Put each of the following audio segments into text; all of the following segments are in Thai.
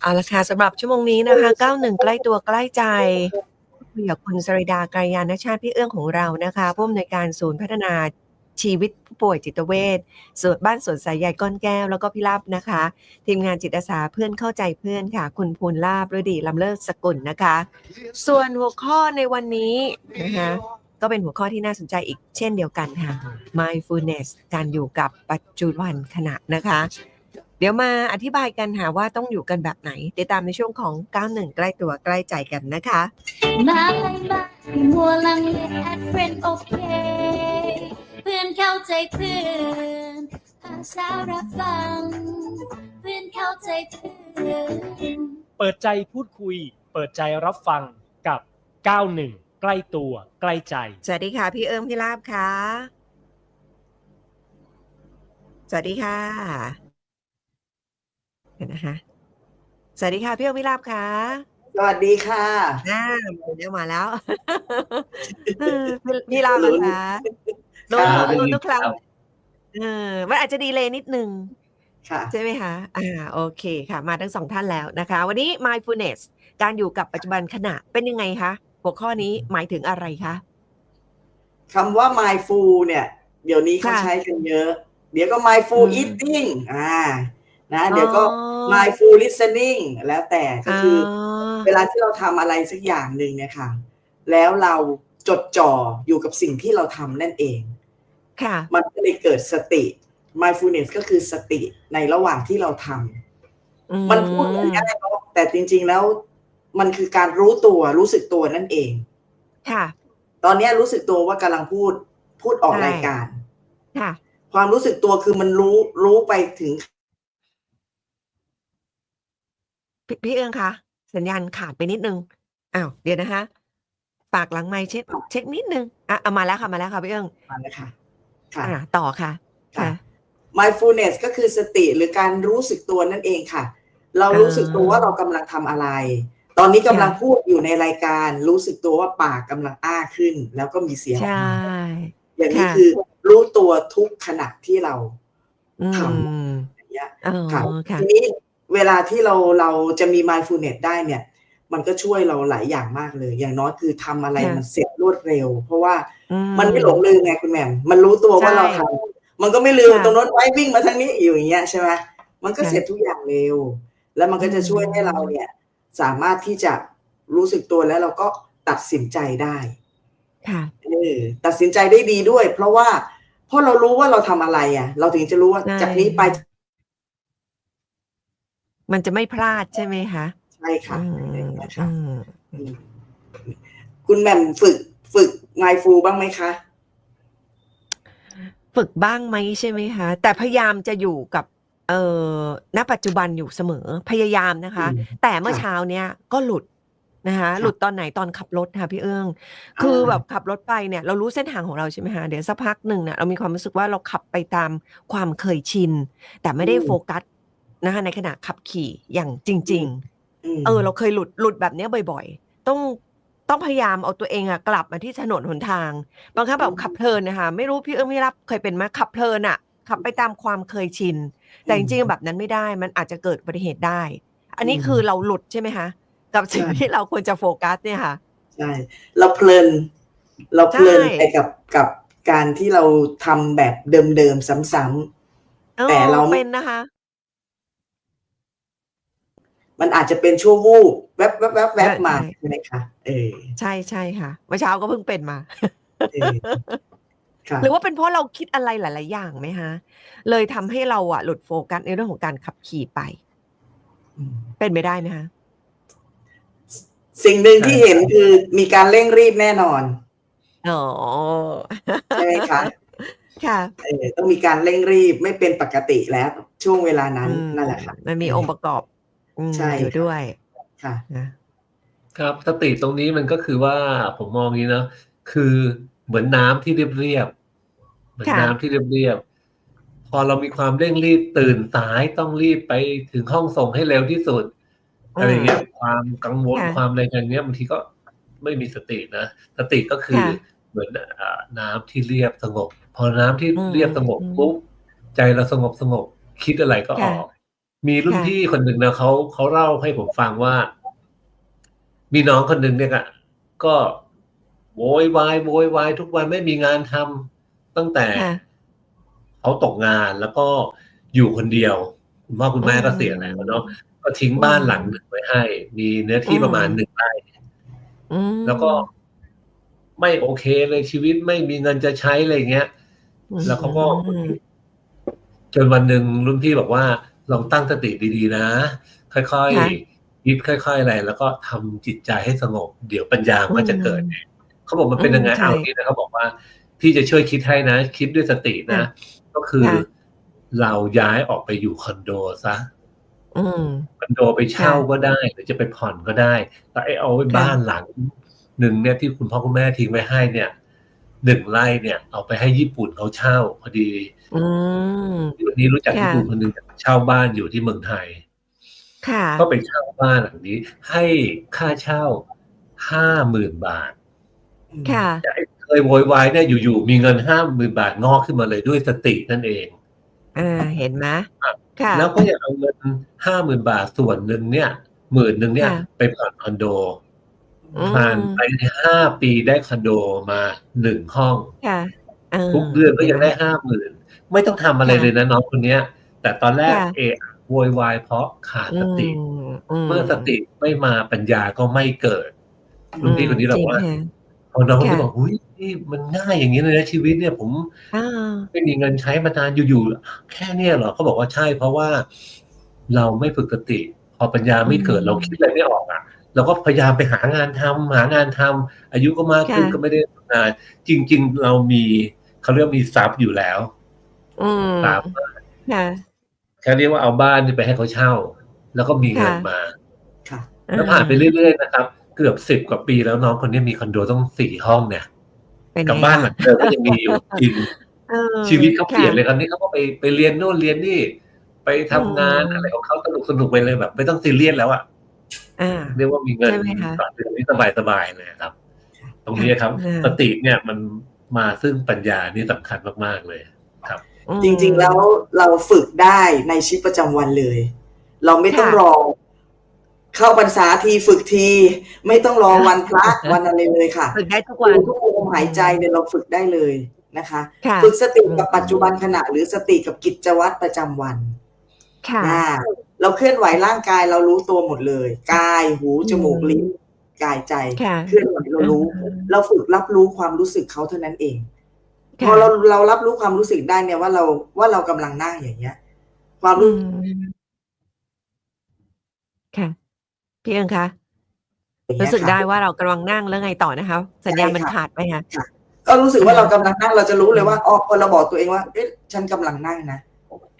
เอาละค่ะสำหรับชั่วโมงนี้นะคะ 91 ใกล้ตัวใกล้ใจคุยกับคุณสริดาไกรยานชาติพี่เอื้องของเรานะคะผู้อำนวยการศูนย์พัฒนาชีวิตผู้ป่วยจิตเวชสวนบ้านสวนสายใหญ่ก้อนแก้ว แล้วก็พี่ลาบนะคะ ทีมงานจิตอาสาเพื่อนเข้าใจเพื่อนค่ะ คุณภูลลาบฤดีลำเลิศสกุลนะคะ ส่วนหัวข้อในวันนี้นะคะก็เป็นหัวข้อที่น่าสนใจอีกเช่นเดียวกันค่ะ mindfulness การอยู่กับปัจจุบันขณะนะคะ เดี๋ยวมาอธิบายกันหาว่าต้องอยู่กันแบบไหน ติดตามในช่วงของ 91 ใกล้ตัวใกล้ใจกันนะคะมาเลยมาไม่มัวลังเลแอดเฟรนโอเคเพื่อนเข้าใจเพื่อนภาษารับฟัง เพื่อนเข้าใจเพื่อนเปิดใจพูดคุย เปิดใจรับฟังกับ 91 ใกล้ตัวใกล้ใจ สวัสดีค่ะ พี่เอิงพี่ลาบค่ะ สวัสดีค่ะเดี๋ยว นะคะสวัสดีค่ะพี่เอิงพี่ลาบค่ะสวัสดีค่ะอ่ามาแล้วมาแล้วเออพี่พี่ลาบนะคะโดนครับโดนทุกครั้งเออมันอาจจะดีเลยนิดนึงค่ะใช่ไหมคะ อ่า โอเคค่ะ มาทั้งสองท่านแล้วนะคะ วันนี้ mindfulness การอยู่กับปัจจุบันขณะเป็นยังไงคะ หัวข้อนี้หมายถึงอะไรคะคำว่า mindful เนี่ย เดี๋ยวนี้เขาค่ะใช้กันเยอะ เดี๋ยวก็ mindful อืม eating อ่า นะเดี๋ยวก็อ๋อ mindful listening แล้วแต่ก็คือออเวลาที่เราทำอะไรสักอย่างหนึ่งเนี่ยค่ะ แล้วเราจดจ่ออยู่กับสิ่งที่เราทำนั่นเองค่ะ มันก็เลยเกิดสติ mindfulness ก็คือสติในระหว่างที่เราทำอืมันพูดเหมือนง่ายเนอะแต่จริง ๆแล้วมันคือการรู้ตัวรู้สึกตัวนั่นเอง ค่ะ ตอนเนี้ยรู้สึกตัวว่ากำลังพูดพูดออกใช่รายการ ค่ะ ความรู้สึกตัวคือมันรู้รู้ไปถึง พี่พี่เอื้องคะสัญญาณขาดไปนิดนึงอ้าวเดี๋ยวนะคะปากหลังไมค์เช็คเช็คนิดนึงอะเอามาแล้วค่ะมาแล้วค่ะพี่เอื้องมาแล้วค่ะค่ะอ่าต่อค่ะค่ะค่ะ mindfulness ก็คือสติหรือการรู้สึกตัวนั่นเองค่ะ เราอ่ารู้สึกตัวว่าเรากำลังทำอะไร ตอนนี้กำลังค่ะพูดอยู่ในรายการรู้สึกตัวว่าปากกำลังอ้าขึ้น แล้วก็มีเสียงอใชอกมา่อย่างนี้ค่ะคือรู้ตัวทุกขณะที่เราอืทมอย่างเงี้ยอ๋อค่ะค่ะทีนี้ เวลาที่เราเราจะมี mindfulness ได้เนี่ย มันก็ช่วยเราหลายอย่างมากเลย อย่างน้อยคือทำอะไรค่ะมันเสร็จรวดเร็ว เพราะว่าอืมันไม่หลงลืมไงคุณแหม่มมันรู้ตัวว่าใช่เราทำมันก็ไม่ลืมค่ะตรงโน้นไว้วิ่งมาทางนี้อยู่อย่างเงี้ยใช่ไหมมันก็ค่ะเสร็จทุกอย่างเร็ว แล้วมันก็จะช่วยให้เราเนี่ย สามารถที่จะรู้สึกตัวแล้วเราก็ตัดสินใจได้ค่ะเออตัดสินใจได้ดีด้วย เพราะว่าเพราะเรารู้ว่าเราทำอะไรอะ เราถึงจะรู้ว่าใช่จากนี้ไป มันจะไม่พลาดใช่ไหมคะใช่ค่ะอืมใช่ค่ะอืมอืมคุณแหม่มฝึกฝึกไมฟูบ้างไหมคะ ฝึกบ้างไหมใช่ไหมคะ แต่พยายามจะอยู่กับ เอ่อณปัจจุบันอยู่เสมอพยายามนะคะอืมแต่เมื่อค่ะเช้าเนี้ยก็หลุดนะคะค่ะหลุดตอนไหนตอนขับรถค่ะพี่เอื้อง คืออ่าแบบขับรถไปเนี่ยเรารู้เส้นทางของเราใช่ไหมคะเดี๋ยวสักพักหนึ่งเนี่ยเรามีความรู้สึกว่าเราขับไปตามความเคยชิน แต่ไม่ได้โฟกัส นะคะในขณะขับขี่อย่างจริงๆมเออ เราเคยหลุดหลุดแบบเนี้ยบ่อย ๆ ต้องต้องพยายามเอาตัวเองอะกลับมาที่ถนนหนทาง บางครั้งแบบขับเพลินนะคะไม่รู้พี่เอื้องพี่รับเคยเป็นไหมขับเพลินอะขับไปตามความเคยชิน แต่จริงๆแบบนั้นไม่ได้มันอาจจะเกิดอุบัติเหตุได้ อันนี้อืมคือเราหลุดใช่ไหมคะกับสิ่งใช่ที่เราควรจะโฟกัสเนี่ยค่ะใช่เราเพลิน เราเพลินใช่ไปกับกับการที่เราทำแบบเดิมๆซ้ำเออแต่เราไม่เป็นนะคะๆ มันอาจจะเป็นชั่ววูบแวบแวบแวบแวบใช่มาใช่ใช่ไหมคะเออใช่ใช่ค่ะเมื่อเช้าก็เพิ่งเป็นมาเออค่ะหรือว่าเป็นเพราะเราคิดอะไรหลาย ๆ อย่างไหมคะเลยทำให้เราอะหลุดโฟกัสในเรื่องของการขับขี่ไปอืมเป็นไปได้ไหมคะสิ่งหนึ่งที่เห็นคือมีการเร่งรีบแน่นอนอ๋อใช่ไหมคะค่ะเออต้องมีการเร่งรีบไม่เป็นปกติแล้ว ช่วงเวลานั้นอืมนั่นแหละค่ะมันมีองค์ประกอบ อืมใช่ อยู่ค่ะด้วยค่ะ นะ ครับสติตรงนี้มันก็คือว่าผมมองอย่างนี้เนาะคือเหมือนน้ำที่เรียบเรียบๆเหมือนค่ะ น้ำที่เรียบเรียบๆพอเรามีความเร่งรีบตื่นสายต้องรีบไปถึงห้องส่งให้เร็วที่สุดอะไรเงี้ยความกังวลค่ะความอะไรอย่างเงี้ยบางทีก็ไม่มีสตินะสติก็คือค่ะเหมือนอ่าน้ำที่เรียบสงบ พอน้ำที่อืมเรียบสงบอืมปุ๊บใจเราสงบสงบคิดอะไรก็อค่ะ อก มีรุ่นค่ะพี่คนหนึ่งนะเขาเขาเล่าให้ผมฟังว่า มีน้องคนหนึ่งเนี่ยอะก็โวยวายโวยวายทุกวันไม่มีงานทำตั้งแต่ค่ะเขาตกงานแล้วก็อยู่คนเดียวคุณพ่อคุณแม่ก็อืมเสียแล้วเนาะก็ทิ้งบ้านหลังหนึ่งไว้ให้ มีเนื้อที่อืมประมาณหนึ่งไร่อืมแล้วก็ไม่โอเคเลยชีวิตไม่มีเงินจะใช้อะไรเงี้ย แล้วเขาก็อืมจนวันหนึ่งรุ่นพี่บอกว่า ลองตั้งสติดีๆนะ ค่อยค่ะๆคิดค่อย ๆ อะไร แล้วก็ทำจิตใจให้สงบ เดี๋ยวปัญญามันก็จะเกิดเขาบอกมันเป็นยังไงอืมใช่เอาที่นะเขาบอกว่าพี่จะช่วยคิดให้นะ คิดด้วยสตินะค่ะก็คือค่ะเราย้ายออกไปอยู่คอนโดซะอืมคอนโดไปเช่าก็ได้ หรือจะไปผ่อนก็ได้แต่ไอ้เอาไว้ค่ะบ้านหลังหนึ่งเนี่ยที่คุณพ่อคุณแม่ทิ้งไว้ให้เนี่ย หนึ่งไร่เนี่ยเอาไปให้ญี่ปุ่นเขาเช่าพอดีอืมวันนี้รู้จักค่ะญี่ปุ่นคนหนึ่งเช่าบ้านอยู่ที่เมืองไทยค่ะก็ไปเช่าบ้านหลังนี้ ให้ค่าเช่าห้าหมื่นบาทค่ะแต่ไอ้เคยโวยวายเนี่ยอยู่ๆมีเงินห้าหมื่นบาทงอกขึ้นมาเลยด้วยสตินั่นเองอ่าเห็นไหมค่ะแล้วก็อยากเอาเงินห้าหมื่นบาทส่วนหนึ่งเนี่ยหมื่นหนึ่งเนี่ยค่ะไปผ่อนคอนโดอืม ผ่านไปห้าปีได้คอนโดมาหนึ่งห้องค่ะเออทุกเดือนก็ยังได้ห้าหมื่นไม่ต้องทำอะไรค่ะเลยนะน้องคนเนี้ยแต่ตอนแรกค่ะเอะโวยวายเพราะขาดสติอืมเมื่อสติไม่มาปัญญาก็ไม่เกิดรุ่นพี่คนนี้เราว่าจริงค่ะพอน้องคนนี้ค่ะบอกหุ้ยนี่มันง่ายอย่างนี้เลยนะชีวิตเนี่ยผมอ่าไม่มีเงินใช้มานานอยู่ๆแค่เนี้ยเหรอเขาบอกว่าใช่เพราะว่า เราไม่ฝึกสติ พอปัญญาไม่เกิดอืมเราคิดอะไรไม่ออกอะ เราก็พยายามไปหางานทำหางานทำอายุก็มากขึ้นค่ะก็ไม่ได้ทำงาน จริง ๆ เรามีเขาเรียกว่ามีทรัพย์อยู่แล้วอืมตามค่ะแค่เรียกว่าเอาบ้านนี่ไปให้เขาเช่า แล้วก็มีเงินค่ะมาค่ะแล้วผ่านไปเรื่อยๆนะครับ เกือบสิบกว่าปีแล้วน้องคนนี้มีคอนโดต้องสี่ห้องเนี่ยเป็นกับไงบ้านหลังเดิมก็ยังมีอยู่จริงเออชีวิตเขาเปลี่ยนค่ะเลยคราวนี้เขาก็ไปไปเรียนโน่นเรียนนี่ ไปทำงานอืมอะไรของเขาสนุกสนุกไปเลยแบบ ไม่ต้องซีเรียสแล้วอะอ่า เรียกว่ามีเงินใช่ไหมคะต่อเดือนนี่สบายสบายๆเลยครับ ตรงนี้ครับค่ะสติเนี่ยมันมาซึ่งปัญญานี่สำคัญมากๆเลยอืมจริงๆแล้วเราฝึกได้ในชีวิตประจำวันเลย เราไม่ต้องค่ะรอเข้าพรรษาทีฝึกที ไม่ต้องรอวันพระวันอะไรเลยค่ะฝึกได้ทุกวันทุกลมหายใจเนี่ยเราฝึกได้เลยนะคะค่ะฝึกสติกับปัจจุบันขณะหรือสติกับกิจวัตรประจำวันค่ะอ่า เราเคลื่อนไหวร่างกายเรารู้ตัวหมดเลย กายหูจมูกอืมลิ้นกายใจค่ะเคลื่อนไหวเรารู้อืมเราฝึกรับรู้ความรู้สึกเขาเท่านั้นเองพค่ะอเราเรารับรู้ความรู้สึกได้เนี่ยว่าเราว่าเรากำลังนั่งอย่างเงี้ย ความอืรู้มค่ะพี่เอิงคะอย่างเงี้รู้ยสึกค่ะได้ว่าเรากำลังนั่งแล้วไงต่อนะคะ สัญญาณมันใช่ค่ะขาดไปค่ะก็รู้สึกว่าเรากำลังนั่งเราจะรู้เลยว่าอ๋อพอเราบอกตัวเองว่า เอ๊ะฉันกำลังนั่งนะ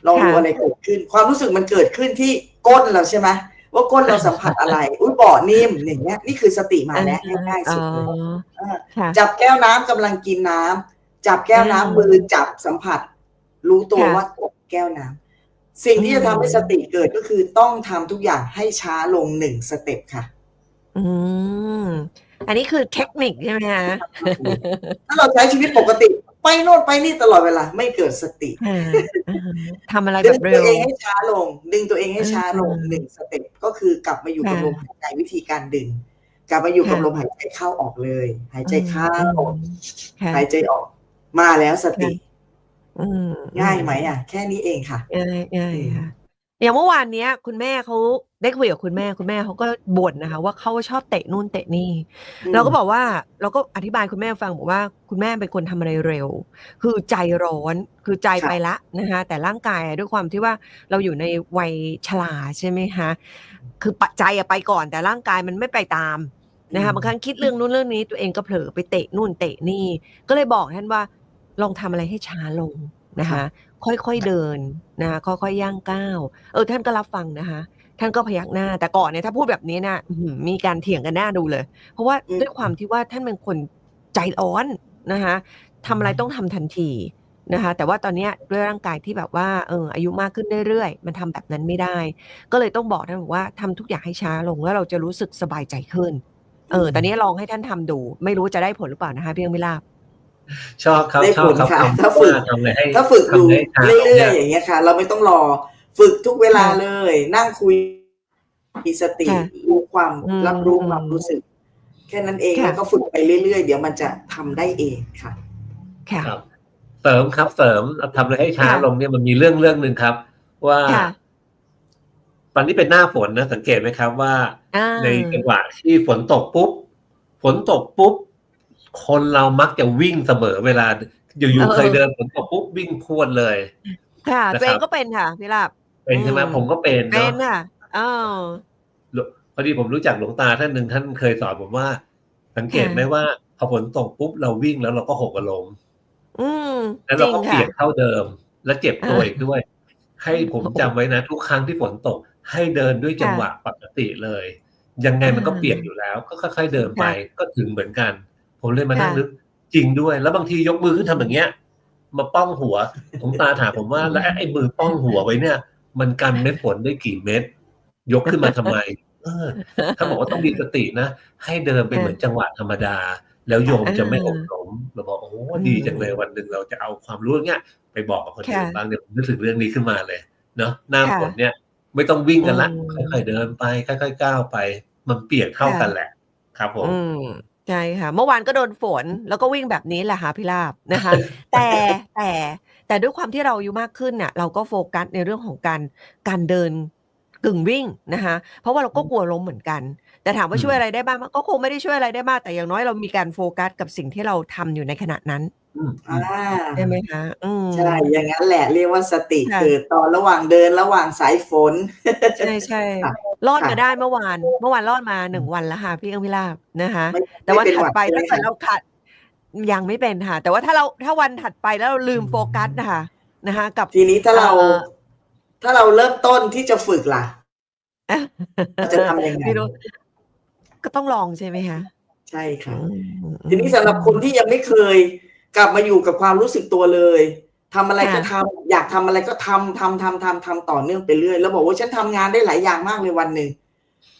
ลองดูค่ะอะไรเกิดขึ้น ความรู้สึกมันเกิดขึ้นที่ก้นเราใช่ไหมว่าก้นเราสัมผัสอะไร อุ้ยเบาะนิ่มอย่างเงี้ยนี่คือสติมาแล้วง่ายๆอ๋สุอดเลยเออค่ะจับแก้วน้ำกำลังกินน้ำจับแก้วน้ำอ่ามืมือจับสัมผัส รู้ตัวค่ะว่าแก้วน้ำสิ่งที่อืมจะทำให้สติเกิดก็คือต้องทำทุกอย่างให้ช้าลงหนึ่งสเต็ปค่ะ อืมอันนี้คือเทคนิคใช่ไหมคะถ้าเราใช้ชีวิตปกติ ไปโน่นไปนี่ตลอดเวลาไม่เกิดสติอ่าอ่าทำอะไรดึแบงบตัเร็ววเองให้ช้าลง ดึงตัวเองให้ช้าลงอืมหนึ่งสเต็ปก็คือกลับมาอยู่กับค่ะลมหายใจวิธีการดึง กลับมาอยู่กับค่ะลมหายใจเข้าออกเลย หายใจเข้าอืมค่ะหายใจออกมาแล้วสติอืมง่ายไหมอะ แค่นี้เองค่ะง่ายง่ายค่ะอย่างเมื่อวานเนี้ย คุณแม่เขา ได้คุยกับคุณแม่คุณแม่เขาก็บ่นนะคะ ว่าเขาชอบเตะนู่นเตะนี่ เราก็บอกว่าเราก็อธิบายคุณแม่ฟังบอกว่า คุณแม่เป็นคนทำอะไรเร็ว คือใจร้อนคือใจค่ะไปละนะคะแต่ร่างกายอะด้วยความที่ว่าเราอยู่ในวัยชราใช่ไหมคะคือปัจจัยอะไปก่อนแต่ร่างกายมันไม่ไปตามนะคะบางครั้งคิดเรื่องนู้นเรื่องนี้ ตัวเองก็เผลอไปเตะนู่นเตะนี่ ก็เลยบอกท่านว่าลองทำอะไรให้ช้าลงนะคะ ค่อยๆเดินนะคะค่อยๆย่างก้าวเออท่านก็รับฟังนะคะ ท่านก็พยักหน้า แต่ก่อนเนี่ยถ้าพูดแบบนี้นะอื้อหือมีการเถียงกันหน้าดูเลย เพราะว่าอืมด้วยความที่ว่าท่านเป็นคนใจร้อนนะคะทำอะไรต้องทำทันทีนะคะ แต่ว่าตอนเนี้ยด้วยร่างกายที่แบบว่าเอออายุมากขึ้นเรื่อยๆ มันทำแบบนั้นไม่ได้ ก็เลยต้องบอกท่านบอกว่าทำทุกอย่างให้ช้าลงแล้วเราจะรู้สึกสบายใจขึ้น เออตอนนี้ลองให้ท่านทำดู ไม่รู้จะได้ผลหรือเปล่านะคะพี่ยังไม่ลาบชอบครับได้ชอบครับผลค่ะทำถ้าฝึกทำอะไรให้ถ้าฝึกดูทำให้ช้าเรื่อยๆนี่อย่างเงี้ยค่ะ เราไม่ต้องรอ ฝึกทุกเวลาเลย นั่งคุยมีสติค่ะรู้ความอืมรับรู้ความรู้สึก แค่นั้นเองค่ะแล้วก็ฝึกไปเรื่อยๆ เดี๋ยวมันจะทำได้เองค่ะค่ะครับเสริมครับเสริมทำอะไรให้ช้าค่ะลงเนี่ยมันมีเรื่องเรื่องหนึ่งครับ ว่าค่ะตอนนี้เป็นหน้าฝนนะสังเกตไหมครับว่าอ่า ในจังหวะที่ฝนตกปุ๊บฝนตกปุ๊บคนเรามักจะวิ่งเสมอเวลาอยู่ๆเคยเดินฝนตกปุ๊บวิ่งพรวดเลย ค่ะนะครับตัวเองก็เป็นค่ะพี่ลาบ เป็นใช่ไหมอืมผมก็เป็นเป็นเนาะค่ะอ้าวพอดีผมรู้จักหลวงตาท่านหนึ่งท่านเคยสอนผมว่า สังเกตไหมว่าพอฝนตกปุ๊บเราวิ่งแล้วเราก็หกอารมณ์อืมแล้วจเราริงก็เปีค่ะยกเท่าเดิม และเจ็บตัวอ่าอีกด้วย ให้ผมจำไว้นะ ทุกครั้งที่ฝนตก ให้เดินด้วยจังหวะปกติเลย ยังไงมันก็อ่าเปียกอยู่แล้ว ก็ค่อยๆเดินไปค่ะก็ถึงเหมือนกัน ผมเลยมานั่งค่ะนึกจริงด้วย แล้วบางทียกมือขึ้นทำอย่างเงี้ย มาป้องหัวผมตาถามผมว่า แล้วไอ้มือป้องหัวไว้เนี่ย มันกันเม็ดฝนได้กี่เม็ดยกขึ้นมาทำไม เออ ถ้าบอกว่าต้องมีสตินะ ให้เดินไปเหมือนจังหวะธรรมดา แล้วโยมจะไม่หกล้มเราบอกโอ้ดีจังเลยวันหนึ่งเราจะเอาความรู้เนี้ยไปบอกกับคนอื่นค่ะบ้างเนี่ยผมนึกถึงเรื่องนี้ขึ้นมาเลยเนาะหน้าค่ะฝนเนี่ย ไม่ต้องวิ่งกันละอืมค่อยๆเดินไปค่อยๆก้าวไป มันเปียกเท่ากันแหละ ครับผมอืม ใช่ค่ะ เมื่อวานก็โดนฝน แล้วก็วิ่งแบบนี้แหละค่ะพี่ลาบนะคะ แต่แต่แต่ด้วยความที่เราอายุมากขึ้นน่ะเราก็โฟกัสในเรื่องของการการเดินกึ่งวิ่งนะคะ เพราะว่าเราก็กลัวล้มเหมือนกัน แต่ถามว่าอืมช่วยอะไรได้บ้างก็คงไม่ได้ช่วยอะไรได้มากแต่อย่างน้อยเรามีการโฟกัสกับสิ่งที่เราทำอยู่ในขณะนั้นอืมอ่าใช่ไหมคะอืมใช่ อย่างนั้นแหละเรียกว่าสติค่ะเกิดตอนระหว่างเดินระหว่างสายฝน ใช่ใช่ค่ะรอดมาค่ะได้เมื่อวาน เมื่อวานรอดมาหนึ่งวันแล้วค่ะพี่เอิงพิลาบนะคะไม่แต่วันไม่เป็นถัดหวัดไปใช่ไหมถ้าเกิดคะเราขัดยังไม่เป็นค่ะ แต่ว่าถ้าเราถ้าวันถัดไปแล้วเราลืมโฟกัสนะคะนะคะ กับทีนี้ถ้าเราเอ่อถ้าเราเริ่มต้นที่จะฝึกล่ะเราจะทำยังไงม่รู้ ก็ต้องลองใช่ไหมคะใช่ค่ะอืมทีนี้สำหรับคนที่ยังไม่เคย กลับมาอยู่กับความรู้สึกตัวเลยทำอะไรก็ค่ะทำอยากทำอะไรก็ทำทำทำทำทำต่อเนื่องไปเรื่อย แล้วบอกว่าฉันทำงานได้หลายอย่างมากเลยวันหนึ่ง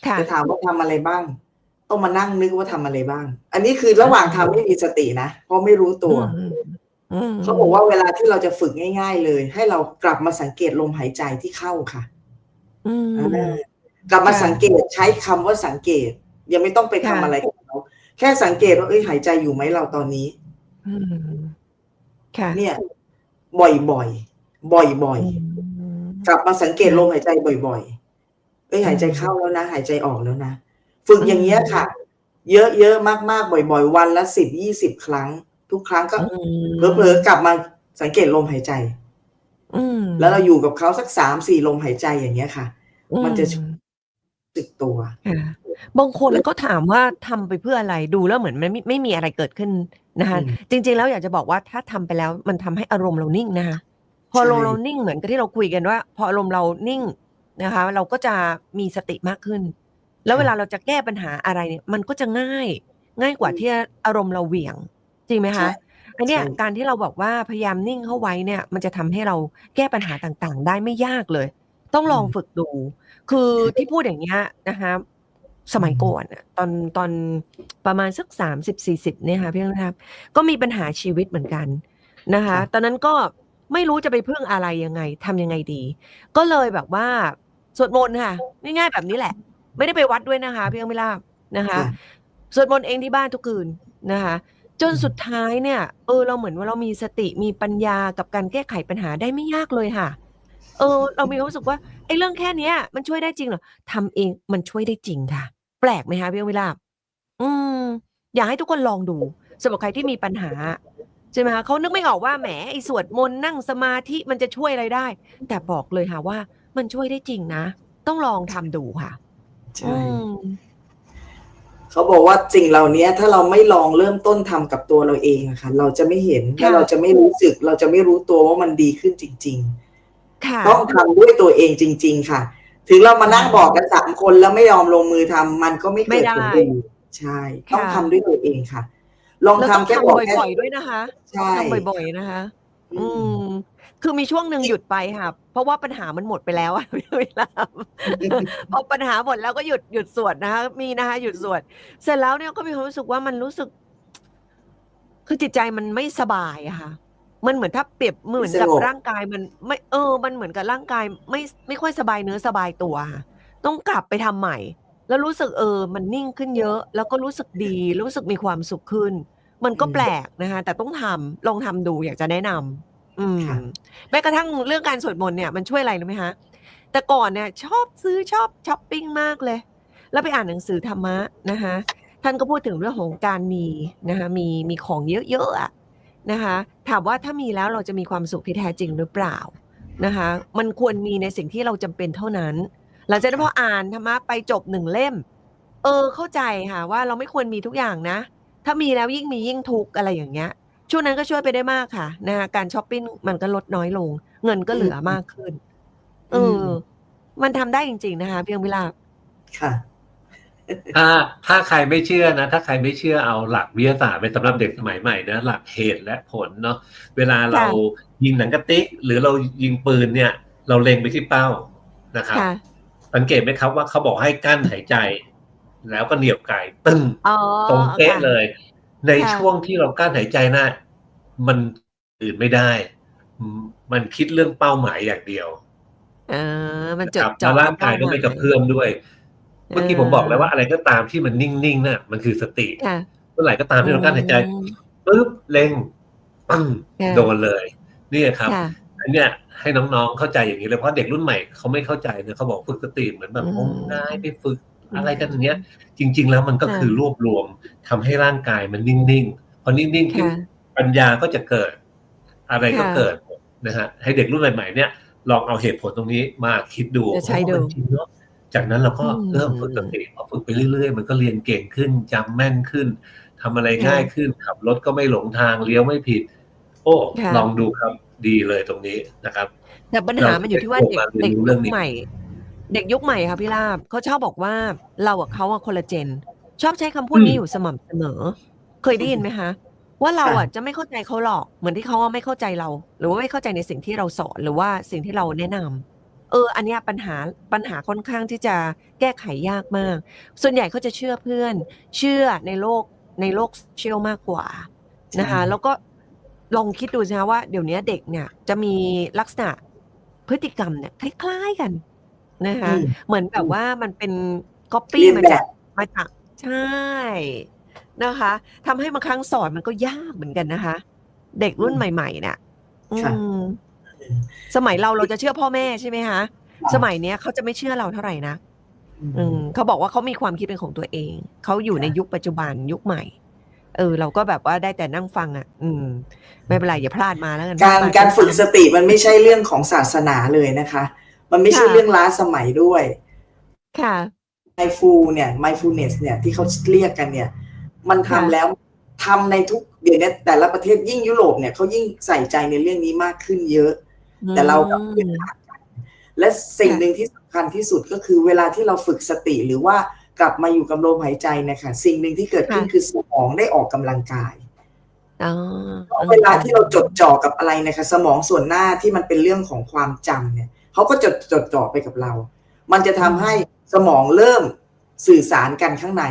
ค่ะจะถามว่าทำอะไรบ้าง ต้องมานั่งนึกว่าทำอะไรบ้าง อันนี้คือระหว่างทำไม่มีสตินะเพราะไม่รู้ตัวอืมอืมเขาบอกว่าเวลาที่เราจะฝึกง่าย ๆ เลย ให้เรากลับมาสังเกตลมหายใจที่เข้าค่ะอืมอ่ากลับมาค่ะสังเกตใช้คำว่าสังเกต ยังไม่ต้องไปทำค่ะอะไรกับเขาแค่สังเกตว่าเอ้ยหายใจอยู่ไหมเราตอนนี้อืมค่ะเนี่ย บ่อยๆบ่อยอืมๆกลับมาสังเกตลมหายใจบ่อยๆเอ้ยหายใจเข้าแล้วนะ หายใจออกแล้วนะฝึกอย่างเงี้ยค่ะ เยอะๆมากๆบ่อย ๆ วันละสิบยี่สิบครั้ง ทุกครั้งก็อืมเผลอๆกลับมาสังเกตลมหายใจอืมแล้วเราอยู่กับเขาสักสามสี่ลมหายใจอย่างเงี้ยค่ะ มันจะอืสึกตัวค่ะ บางคนก็ถามว่าทำไปเพื่ออะไรดูแล้วเหมือนมันไม่ไม่มีอะไรเกิดขึ้นนะคะอืมจริง ๆ แล้วอยากจะบอกว่าถ้าทำไปแล้วมันทำให้อารมณ์เรานิ่งนะคะพอใช่อารมณ์เรานิ่งเหมือนกับที่เราคุยกันว่า พออารมณ์เรานิ่งนะคะ เราก็จะมีสติมากขึ้น แล้วเวลาเราจะแก้ปัญหาอะไรเนี่ย มันก็จะง่าย ง่ายกว่าที่อารมณ์เราเหวี่ยง จริงไหมคะอันเนี้ยใช่การที่เราบอกว่าพยายามนิ่งเข้าไว้เนี่ย มันจะทำให้เราแก้ปัญหาต่างๆ ได้ไม่ยากเลย ต้องลองฝึกดู คือที่พูดอย่างเงี้ยนะคะ สมัยก่อนอะตอนตอนประมาณสักสามสิบสี่สิบเนี่ยค่ะพี่ต้องครับ ก็มีปัญหาชีวิตเหมือนกันนะคะครับตอนนั้นก็ไม่รู้จะไปพึ่งอะไรยังไงทำยังไงดี ก็เลยแบบว่าสวดมนต์ค่ะ ง่ายๆแบบนี้แหละ ไม่ได้ไปวัดด้วยนะคะพี่ต้องไม่ลาบนะคะค่ะสวดมนต์เองที่บ้านทุกคืนนะคะ จนสุดท้ายเนี่ย เออเราเหมือนว่าเรามีสติมีปัญญากับการแก้ไขปัญหาได้ไม่ยากเลยค่ะ เออ เรามีความรู้สึกว่าไอ้เรื่องแค่เนี้ยมันช่วยได้จริงเหรอทำเองมันช่วยได้จริงค่ะ แปลกไหมคะพี่เวลาบอืม อยากให้ทุกคนลองดูสำหรับใครที่มีปัญหาใช่ไหมคะเขานึกไม่ออกว่าแหมไอ้สวดมนต์นั่งสมาธิมันจะช่วยอะไรได้ แต่บอกเลยค่ะว่า มันช่วยได้จริงนะ ต้องลองทำดูค่ะใช่อืมเขาบอกว่าสิ่งเหล่านี้ถ้าเราไม่ลองเริ่มต้นทำกับตัวเราเองอะค่ะเราจะไม่เห็นค่ะและเราจะไม่รู้สึก เราจะไม่รู้ตัวว่ามันดีขึ้นจริงค่ะๆต้องทำด้วยตัวเองจริง ๆ ค่ะ ถึงเรามานั่งบอกกันสามคนแล้วไม่ยอมลงมือทำมันก็ไม่ไม่เกิดได้ผลดีใช่ ต้องค่ะทำด้วยตัวเองค่ะ ลองแล้วทำต้องแค่ทำบอกแค่บ่อยๆด้วยนะคะใช่ทำบ่อยๆนะคะ อือืมมคือมีช่วงหนึ่งหยุดไปค่ะ เพราะว่าปัญหามันหมดไปแล้วอะเวลาพอปัญหาหมดแล้วก็หยุดหยุดสวดนะคะมีนะคะ หยุดสวดเสร็จแล้วเนี่ยก็มีความรู้สึกว่ามันรู้สึก คือจิตใจมันไม่สบายอะค่ะ มันเหมือนถ้าเปรียบเหมือนกับสงบร่างกายมันไม่เออ มันเหมือนกับร่างกายไม่ไม่ค่อยสบายเนื้อสบายตัวค่ะต้องกลับไปทำใหม่ แล้วรู้สึกเออ มันนิ่งขึ้นเยอะ แล้วก็รู้สึกดี รู้สึกมีความสุขขึ้น มันก็อืมแปลกนะคะ แต่ต้องทำลองทำดูอยากจะแนะนำอืมค่ะแม้กระทั่งเรื่องการสวดมนต์เนี่ยมันช่วยอะไรรู้ไหมคะแต่ก่อนเนี่ยชอบซื้อชอบช้อปปิ้งมากเลย แล้วไปอ่านหนังสือธรรมะนะคะท่านก็พูดถึงเรื่องของการมีนะคะมีมีของเยอะๆอะ นะคะถามว่าถ้ามีแล้วเราจะมีความสุขที่แท้จริงหรือเปล่านะคะมันควรมีในสิ่งที่เราจำเป็นเท่านั้น หลังจากนั้นพออ่านธรรมะไปจบหนึ่งเล่ม เออเข้าใจค่ะว่าเราไม่ควรมีทุกอย่างนะ ถ้ามีแล้วยิ่งมียิ่งทุกข์อะไรอย่างเงี้ยช่วงนั้นก็ช่วยไปได้มากค่ะนะคะการช้อปปิ้งมันก็ลดน้อยลง เงินก็เหลือมากขึ้นเออมันทำได้จริง ๆ นะคะ เพียงเวลาค่ะ ถ้าถ้าใครไม่เชื่อนะ ถ้าใครไม่เชื่อเอาหลักวิทยาศาสตร์เป็นสำหรับเด็กสมัยใหม่นะหลักเหตุและผลเนาะเวลาเรายิงหนังกระติกหรือเรายิงปืนเนี่ย เราเล็งไปที่เป้านะครับค่ะสังเกตไหมครับว่าเขาบอกให้กั้นหายใจ แล้วก็เหนียวไก่ตึ้งอ๋อตรงเป๊ะค่ะเลย ในค่ะช่วงที่เรากั้นหายใจน่ะมันอื่นไม่ได้อืมมันคิดเรื่องเป้าหมายอย่างเดียวเออมันจคดรับจ่อแล้วร่างกายก็ไม่กระเพื่อมด้วย เมื่อกี้ผมบอกแล้วว่าอะไรก็ตามที่มันนิ่งๆน่ะมันคือสติค่ะเมื่อไหร่ก็ตามที่เรากั้นหายใจอืมปุ๊บเล็งปังค่ะโดนเลยนี่ครับค่ะอันเนี้ยให้น้องๆเข้าใจอย่างนี้เลยเพราะเด็กรุ่นใหม่เขาไม่เข้าใจนะเขาบอกฝึกสติเหมือนแบบอืมงมงายไปฝึกอะไรกันอย่างเงี้ย จริง ๆ แล้วมันก็ค่ะคือรวบรวมทำให้ร่างกายมันนิ่งๆพอนิ่งๆขึ้นค่ะปัญญาก็จะเกิด อะไรก็ค่ะเกิดนะฮะให้เด็กรุ่นใหม่ๆเนี่ยลองเอาเหตุผลตรงนี้มาคิดดูจะใช้ดูโอ้มันจริงเนาะ จากนั้นเราก็อืมเริ่มฝึกสติพอฝึกไปเรื่อย ๆ มันก็เรียนเก่งขึ้นจำแม่นขึ้นทำอะไรง่ายขึ้นขับรถก็ไม่หลงทางเลี้ยวไม่ผิด โอ้ค่ะลองดูครับดีเลยตรงนี้นะครับ แต่ปัญหามันอยู่ที่ว่าเด็กเราจะเด็กรู้เรื่ยุองคนี้ใหม่ เด็กยุคใหม่ค่ะพี่ลาบเขาชอบบอกว่าเรากับเขาอะคนละเจน ชอบใช้คำพูดนี้อยู่สม่ำเสมอ เคยได้ยินไหมคะว่าเราอะจะไม่เข้าใจเขาหรอกเหมือนที่เขาว่าไม่เข้าใจเรา หรือว่าไม่เข้าใจในสิ่งที่เราสอนหรือว่าสิ่งที่เราแนะนำ เออ อันเนี้ยปัญหาปัญหาค่อนข้างที่จะแก้ไขยากมาก ส่วนใหญ่เขาจะเชื่อเพื่อน เชื่อในโลกในโลกโซเชียลมากกว่านะคะใช่แล้วก็ลองคิดดูสิคะว่าเดี๋ยวนี้เด็กเนี่ยจะมีลักษณะพฤติกรรมเนี่ยคล้ายๆกันนะคะอืมเหมือนแบบว่ามันเป็นก๊อปเรีปี้ยนมาแบจากบมาจากใช่นะคะทำให้บางครั้งสอนมันก็ยากเหมือนกันนะคะ เด็กรุ่นใหม่ๆเนี่ยอืค่ะม สมัยเราเราจะเชื่อพ่อแม่ใช่ไหมคะสมัยเนี้ยเขาจะไม่เชื่อเราเท่าไหร่นะอืมเขาบอกว่าเขามีความคิดเป็นของตัวเอง เขาอยู่ในยุคปัจจุบันยุคใหม่ เออ เราก็แบบว่าได้แต่นั่งฟังอะ อืม ไม่เป็นไรอย่าพลาดมาแล้วกันการพลดการฝึกสติมันไม่ใช่เรื่องของศาสนาเลยนะคะ มันไม่ใช่ค่ะเรื่องล้าสมัยด้วย ค่ะไมฟูเนี่ย mindfulness เนี่ยที่เขาเรียกกันเนี่ย มันทำค่ะแล้วทำในทุกเดี๋ยวนี้แต่ละประเทศยิ่งยุโรปเนี่ยเขายิ่งใส่ใจในเรื่องนี้มากขึ้นเยอะ แต่เรากับพื้นฐานกันและสิ่งค่ะหนึ่งที่สำคัญที่สุดก็คือเวลาที่เราฝึกสติหรือว่ากลับมาอยู่กับลมหายใจเนะคะสิ่งหนึ่งที่เกิดขึ้นคือสมองได้ออกกำลังกายอ๋อเวลาที่เราจดจ่อกับอะไรนะคะ สมองส่วนหน้าที่มันเป็นเรื่องของความจำเนี่ยเขาก็จดจดจ่อไปกับเรา มันจะทำให้สมองเริ่มสื่อสารกันข้างใน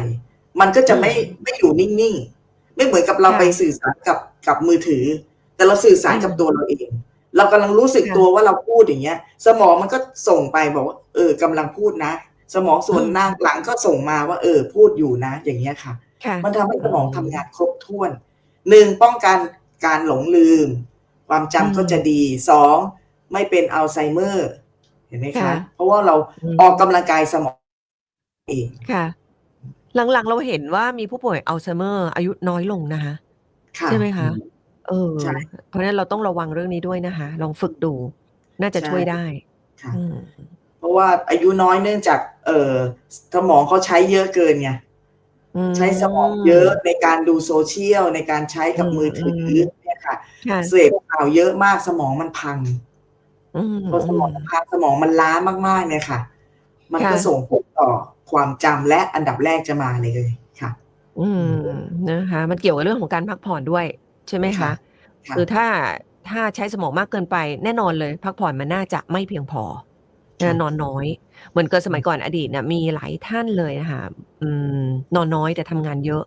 มันก็จะไม่ไม่อยู่นิ่งๆ ไม่เหมือนกับเราค่ะไปสื่อสารกับกับมือถือ แต่เราสื่อสารกับตัวเราเอง เรากำลังรู้สึกค่ะตัวว่าเราพูดอย่างเงี้ย สมองมันก็ส่งไปบอกว่าเออกำลังพูดนะ สมองส่วนอืมหน้าหลังก็ส่งมาว่าเออพูดอยู่นะ อย่างเงี้ยค่ะค่ะมันทำให้สมองทำงานครบถ้วนหนึ่งป้องกันการหลงลืม ความจำอืมก็จะดีสองไม่เป็นอัลไซเมอร์เห็นไหมคะค่ะเพราะว่าเราอืมออกกำลังกายสมองเองค่ะ หลังๆเราเห็นว่ามีผู้ป่วยอัลไซเมอร์ อายุน้อยลงนะคะค่ะใช่ไหมคะ เออ ใช่ เพราะฉะนั้นเราต้องระวังเรื่องนี้ด้วยนะคะ ลองฝึกดู น่าจะใช่ ช่วยได้ค่ะ อืมเพราะว่าอายุน้อยเนื่องจาก เออสมองเขาใช้เยอะเกินไง อืมใช้สมองเยอะในการดูโซเชียลในการใช้กับอืม มือถืออืมเนี่ยค่ะ ค่ะเสพข่าวเยอะมากสมองมันพังอืมพอสมองพังสมองมันล้ามากๆเนี่ยค่ะ มันก็ค่ะส่งผลต่อความจำและอันดับแรกจะมาเลยค่ะ อืมนะคะ มันเกี่ยวกับเรื่องของการพักผ่อนด้วย ใช่ไหมคะค่ะค่ะคือถ้าถ้าใช้สมองมากเกินไปแน่นอนเลย พักผ่อนมันน่าจะไม่เพียงพอค่ะนะนอนน้อย เหมือนกับสมัยก่อนอดีตเนี่ยมีหลายท่านเลยนะคะอืมนอนน้อยแต่ทำงานเยอะ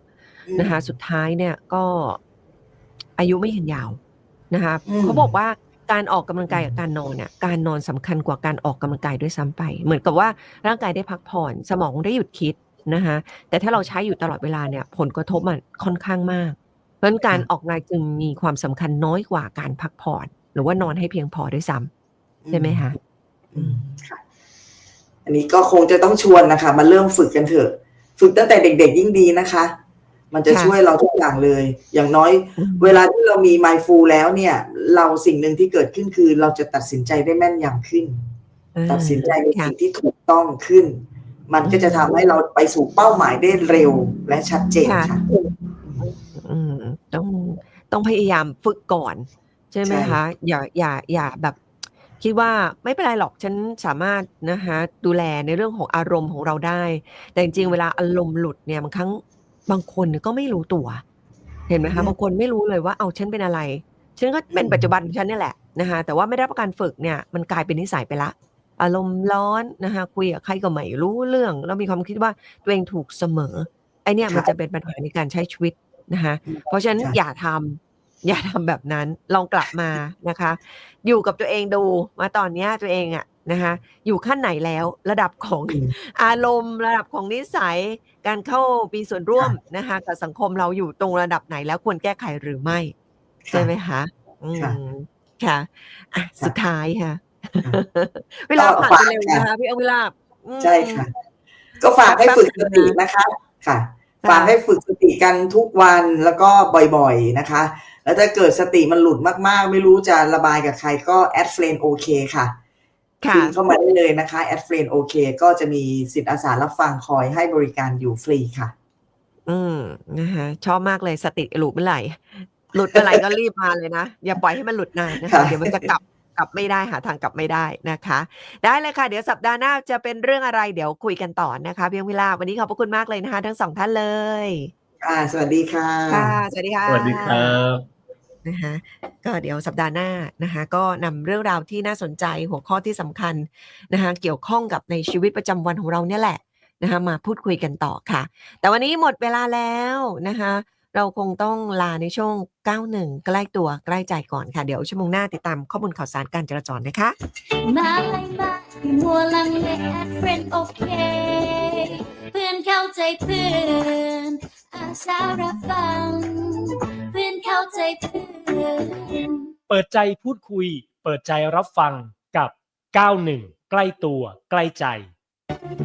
นะคะ สุดท้ายเนี่ยก็อายุไม่เห็นยาวนะคะอืมเขาบอกว่าการออกกำลังกายกับการนอนเนี่ยการนอนสำคัญกว่าการออกกำลังกายด้วยซ้ำไป เหมือนกับว่าร่างกายได้พักผ่อนสมองได้หยุดคิดนะคะแต่ถ้าเราใช้อยู่ตลอดเวลาเนี่ย ผลกระทบมันค่อนข้างมาก เพราะฉะนั้นการออกกำลังกายจึงมีความสำคัญน้อยกว่าการพักผ่อนหรือว่านอนให้เพียงพอด้วยซ้ำใช่ไหมคะอืมค่ะอันนี้ก็คงจะต้องชวนนะคะ มาเริ่มฝึกกันเถอะ ฝึกตั้งแต่เด็ก ๆ ยิ่งดีนะคะ มันจะค่ะช่วยเราทุกอย่างเลย อย่างน้อยอืมเวลาที่เรามี mindful แล้วเนี่ย เราสิ่งหนึ่งที่เกิดขึ้นคือ เราจะตัดสินใจได้แม่นยำขึ้น ตัดสินใจในค่ะสิ่งที่ถูกต้องขึ้น มันก็จะทำให้เราไปสู่เป้าหมายได้เร็วและชัดเจนค่ะค่ะ อืม ต้องต้องพยายามฝึกก่อน ใช่ไหมใช่ คะ อย่าอย่าอย่าแบบคิดว่าไม่เป็นไรหรอกฉันสามารถนะคะ ดูแลในเรื่องของอารมณ์ของเราได้ แต่จริง ๆ เวลาอารมณ์หลุดเนี่ยบางครั้งบางคนเนี่ยก็ไม่รู้ตัว เห็นไหมคะบางคนไม่รู้เลยว่าเอาฉันเป็นอะไร ฉันก็เป็นปัจจุบันของฉันเนี่ยแหละนะคะ แต่ว่าไม่ได้รับการฝึกเนี่ยมันกลายเป็นนิสัยไปละ อารมณ์ร้อนนะคะคุยกับใครก็ไม่รู้เรื่อง แล้วมีความคิดว่าตัวเองถูกเสมอไอเนี่ยมันค่ะจะเป็นปัญหาในการใช้ชีวิต นะคะเพราะฉะนั้นค่ะอย่าทำอย่าทำแบบนั้นลองกลับมานะคะ อยู่กับตัวเองดูว่าตอนเนี้ยตัวเองอะนะคะอยู่ขั้นไหนแล้วระดับของอืมอารมณ์ระดับของนิสัยการเข้ามีส่วนร่วมนะคะกับสังคมเราอยู่ตรงระดับไหนแล้วควรแก้ไขหรือไม่ ใช่ไหมคะอืค่ะมค่ะอะสุดท้ายค่ะค่ะ เวลาผ่านไปเร็วฝากค่ะนะคะพี่เอาเวลาอืมใช่ค่ะ ก็ฝากให้ฝึกสตินะคะ ค่ะค่ะ ฝากให้ฝึกสติกันทุกวันแล้วก็บ่อยๆนะคะ แล้วถ้าเกิดสติมันหลุดมากๆ ไม่รู้จะระบายกับใครก็แอดเฟรนโอเคค่ะค่ะพิมพ์เข้ามาได้เลยนะคะแอดเฟรนโอเคก็จะมีสิทธิ์อาสารับฟังคอยให้บริการอยู่ฟรีค่ะ อืมนะคะชอบมากเลยสติหลุดเมื่อไหร่หลุดเมื่อไหร่ก็รีบมาเลยนะ อย่าปล่อยให้มันหลุดนานนะคะค่ะเดี๋ยวมันจะกลับ กลับไม่ได้หาทางกลับไม่ได้นะคะ ได้เลยค่ะ เดี๋ยวสัปดาห์หน้าจะเป็นเรื่องอะไรเดี๋ยวคุยกันต่อนะคะเพียงเวลาวันนี้ขอบพระคุณมากเลยนะคะ ทั้งสองท่านเลยค่ะสวัสดีค่ะค่ะสวัสดีค่ะสวัสดีครับนะคะก็เดี๋ยวสัปดาห์หน้านะคะก็นำเรื่องราวที่น่าสนใจหัวข้อที่สำคัญนะคะเกี่ยวข้องกับในชีวิตประจำวันของเราเนี่ยแหละนะคะมาพูดคุยกันต่อค่ะ แต่วันนี้หมดเวลาแล้วนะคะ เราคงต้องลาในช่วง 91 ใกล้ตัวใกล้ใจก่อนค่ะ เดี๋ยวชั่วโมงหน้าติดตามข้อมูลข่าวสารการจราจรนะคะ มาเลยมาให้มัวลังเลแอดเฟรนโอเคเพื่อนเข้าใจเพื่อนอาสารับฟัง เพื่อนเข้าใจเพื่อนเปิดใจพูดคุย เปิดใจรับฟังกับ 91 ใกล้ตัว ใกล้ใจ